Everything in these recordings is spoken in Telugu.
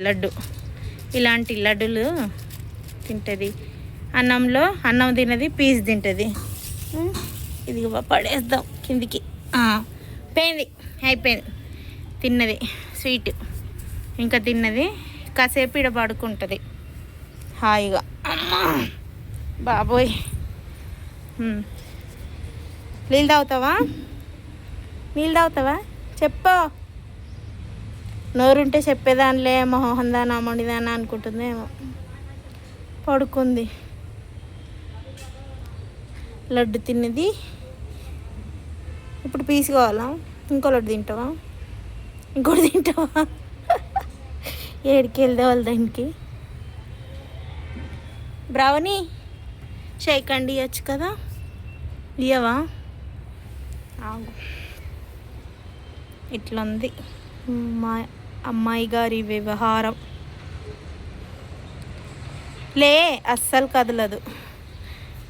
లడ్డు. ఇలాంటి లడ్డులు తింటుంది. అన్నంలో అన్నం తినది పీస్ తింటుంది. ఇది పడేద్దాం కిందికి. పోయింది అయిపోయింది. తిన్నది స్వీట్. ఇంకా తిన్నది కాసేపు ఇడ పడుకుంటుంది. హాయిగా. బాబోయ్. నీళ్ళు తాగుతావా? నీళ్ళు తాగుతావా? చెప్పు. నోరుంటే చెప్పేదానిలే మొహం దానా మొండిదానా అనుకుంటుందేమో. పడుకుంది. లడ్డు తిన్నది. ఇప్పుడు పీస్ కావాలా ఇంకో లడ్డు తింటావా? ఇంకోటి తింటావా? ఏడికి వెళ్దా వాళ్ళ దానికి. బ్రావని షేక్ అండి ఇవ్వచ్చు కదా? ఇయ్యవా? ఆగు. ఇట్లుంది. మా అమ్మాయి గారి వ్యవహారం. లే అస్సలు కదలదు.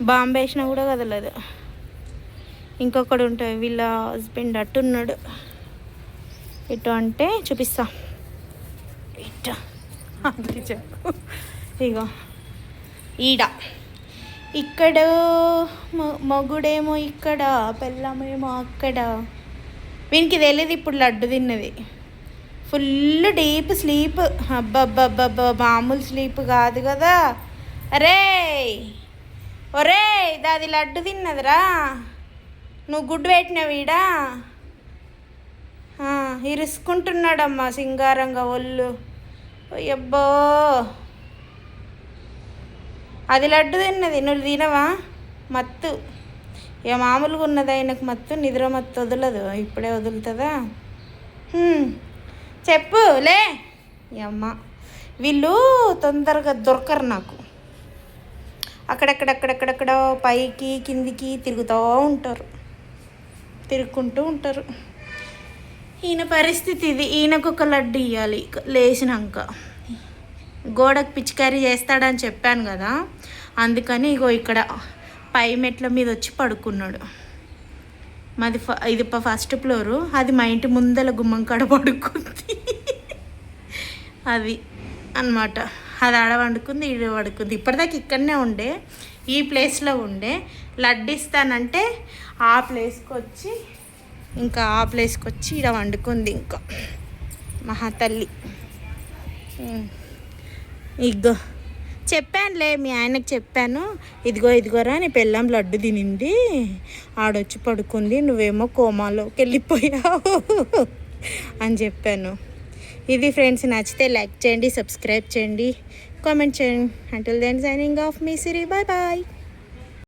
బాంబేసిన కూడా కదలదు. ఇంకొకడు ఉంటుంది వీళ్ళ హస్బెండ్ అట్టున్నాడు. ఇటు అంటే చూపిస్తా. ఇటు. అది చెప్పు. ఇగో. ఈడ. ఇక్కడ మొ- మొగుడేమో ఇక్కడ పెళ్ళమేమో అక్కడ. వీనికి తెలియదు ఇప్పుడు లడ్డు తిన్నది. ఫుల్ డీప్ స్లీప్ అబ్బబ్బబ్బబ్బ మామూలు స్లీప్ కాదు కదా అరే ఒరే దాది లడ్డు తిన్నదిరా నువ్వు గుడ్డు పెట్టినవిడా ఇరుసుకుంటున్నాడమ్మా సింగారంగా ఒళ్ళు అయ్యబ్బో అది లడ్డు తిన్నది నువ్వు తినవా మత్తు ఇక మామూలుగా ఉన్నది ఆయనకు మత్తు నిద్ర మత్తు వదలదు ఇప్పుడే వదులుతుందా చెప్పు లే. అమ్మ వీళ్ళు తొందరగా దొరకరు నాకు. అక్కడక్కడక్కడక్కడక్కడ పైకి కిందికి తిరుగుతూ ఉంటారు. తిరుక్కుంటూ ఉంటారు. ఈయన పరిస్థితి ఇది. ఈయనకు ఒక లడ్డు ఇవ్వాలి లేచినాక. గోడకు పిచికారీ చేస్తాడని చెప్పాను కదా. అందుకని ఇగో ఇక్కడ పై మెట్ల మీద వచ్చి పడుకున్నాడు. మాది ఫ ఇది ఫస్ట్ ఫ్లోరు అది మా ఇంటి ముందల గుమ్మం కాడ పడుకుంది. అది అన్నమాట. అది ఆడ వండుకుంది ఈడ పడుకుంది ఇప్పటిదాకా ఇక్కడనే ఉండే. ఈ ప్లేస్లో ఉండే. లడ్డిస్తానంటే ఆ ప్లేస్కి వచ్చి ఇంకా ఆ ప్లేస్కి వచ్చి ఈడ వండుకుంది ఇంకా. మహాతల్లి ఇగ్గో. చెప్పానులే మీ ఆయనకు చెప్పాను. ఇదిగో ఇదిగోరా నీ పెళ్ళాం లడ్డు తినింది. ఆడొచ్చి పడుకుంది నువ్వేమో కోమాలోకి వెళ్ళిపోయావు అని చెప్పాను. ఇది ఫ్రెండ్స్ నచ్చితే లైక్ చేయండి సబ్స్క్రైబ్ చేయండి. కామెంట్ చేయండి. అంటిల్ దెన్ సైనింగ్ ఆఫ్ మీ సిరి బాయ్ బాయ్.